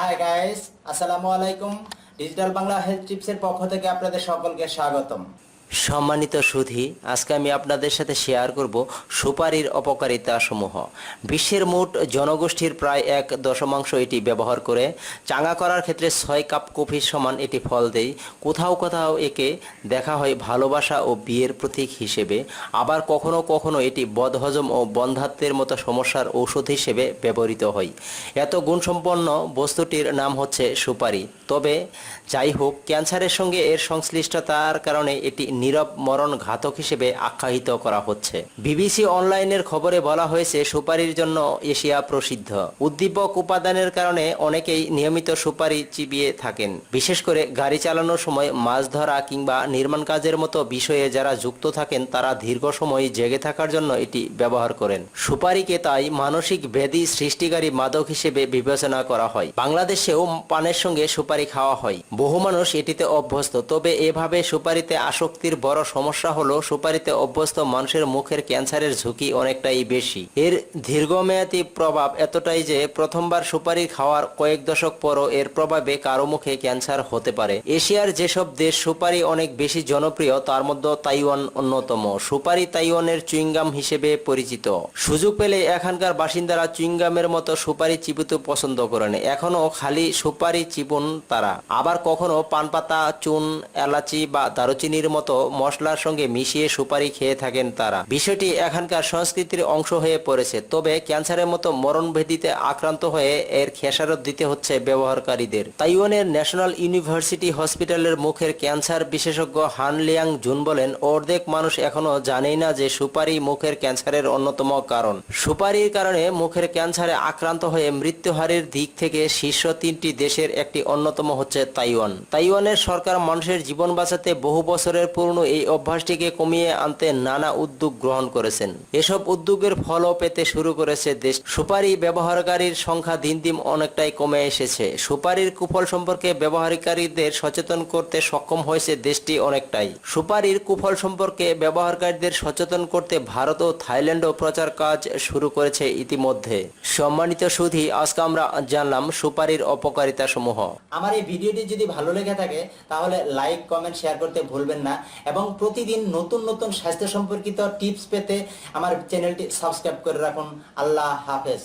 Hi guys আসসালামু আলাইকুম digital Bangla health টিপসের পক্ষ থেকে আপনাদের সকলকে স্বাগতম। সম্মানিত সুধী, আজকে আমি আপনাদের সাথে শেয়ার করব সুপারির অপকারিতা সমূহ বিশ্বের মোট জনগোষ্ঠীর প্রায় এক দশমাংশ এটি ব্যবহার করে। চাঙ্গা করার ক্ষেত্রে ছয় কাপ কফির সমান এটি ফল দেয় কোথাও কোথাও একে দেখা হয় ভালোবাসা ও বিয়ের প্রতীক হিসেবে। আবার কখনো কখনো এটি বদহজম ও বন্ধাত্বের মতো সমস্যার ঔষধ হিসেবে ব্যবহৃত হয়। এত গুণসম্পন্ন বস্তুটির নাম হচ্ছে সুপারি। তবে যাই হোক, ক্যান্সারের সঙ্গে এর সংশ্লিষ্টতার কারণে এটি নীরব মরণ ঘাতক হিসেবে আখ্যায়িত করা হচ্ছে। বিবিসি অনলাইনের খবরে বলা হয়েছে, সুপারির জন্য এশিয়া প্রসিদ্ধ। উদ্দীপক উপাদানের কারণে অনেকেই নিয়মিত সুপারি চিবিয়ে থাকেন। বিশেষ করে গাড়ি চালানোর সময় মাছ ধরা কিংবা নির্মাণ কাজের মতো বিষয়ে যারা যুক্ত থাকেন, তারা দীর্ঘ সময় জেগে থাকার জন্য এটি ব্যবহার করেন। সুপারিকে তাই মানসিক ব্যাধি সৃষ্টিকারী মাদক হিসেবে বিবেচনা করা হয়। বাংলাদেশেও পানের সঙ্গে সুপারি খাওয়া হয়। বহু মানুষ এটিতে অভ্যস্ত, তবে এভাবে সুপারিতে আসক্তির বড় সমস্যা হলো সুপারিতে অভ্যস্ত মানুষের মুখের ক্যান্সারের ঝুঁকি অনেকটাই বেশি। এর দীর্ঘমেয়াদী প্রভাব এতটাই যে প্রথমবার সুপারি খাওয়ার কয়েক দশক পরও এর প্রভাবে কারও মুখে ক্যান্সার হতে পারে। এশিয়ার যেসব দেশ সুপারি অনেক বেশি জনপ্রিয়, তার মধ্যে তাইওয়ান অন্যতম। সুপারি তাইওয়ানের চুইংগাম হিসেবে পরিচিত। সুযোগ পেলে এখানকার বাসিন্দারা চুইংগামের মতো সুপারি চিবুতে পছন্দ করেন। এখনও খালি সুপারি চিবুন তারা। আবার কখনো পানপাতা, চুন, এলাচি বা দারুচিনির মতো মশলার সঙ্গে মিশিয়ে সুপারি খেয়ে থাকেন তারা। বিষয়টি এখানকার সংস্কৃতির অংশ হয়ে পড়েছে, তবে ক্যান্সারের মতো মরণভেদিতে আক্রান্ত হয়ে এর খেসারত দিতে হচ্ছে ব্যবহারকারীদের। তাইওয়ানের ন্যাশনাল ইউনিভার্সিটি হসপিটালের মুখের ক্যান্সার বিশেষজ্ঞ হান লিয়াং জুন বলেন, অর্ধেক মানুষ এখনও জানেই না যে সুপারি মুখের ক্যান্সারের অন্যতম কারণ। সুপারির কারণে মুখের ক্যান্সারে আক্রান্ত হয়ে মৃত্যুহারের দিক থেকে শীর্ষ তিনটি দেশের একটি অন্যতম হচ্ছে তাইওয়ান। তাইওয়ানের সরকার মানুষের জীবন বাঁচাতে বহু বছরের পুরনো এই অভ্যাসটিকে কমিয়ে আনতে নানা উদ্যোগ গ্রহণ করেছেন। এসব উদ্যোগের ফলও পেতে শুরু করেছে দেশ। সুপারি ব্যবহারকারীর সংখ্যা দিন দিন অনেকটাই কমে এসেছে। সুপারির কুফল সম্পর্কে ব্যবহারকারীদের সচেতন করতে সক্ষম হয়েছে দেশটি অনেকটাই। সুপারির কুফল সম্পর্কে ব্যবহারকারীদের সচেতন করতে ভারত ও থাইল্যান্ডও প্রচার কাজ শুরু করেছে ইতিমধ্যে। সম্মানিত সুধী, আজকে আমরা জানলাম সুপারির অপকারিতা সমূহ আমার এই ভিডিওটি যদি ভালো লেগে থাকে, তাহলে লাইক কমেন্ট শেয়ার করতে ভুলবেন না। এবং প্রতিদিন নতুন নতুন স্বাস্থ্য সম্পর্কিত টিপস পেতে আমার চ্যানেলটি সাবস্ক্রাইব করে রাখুন। আল্লাহ হাফেজ।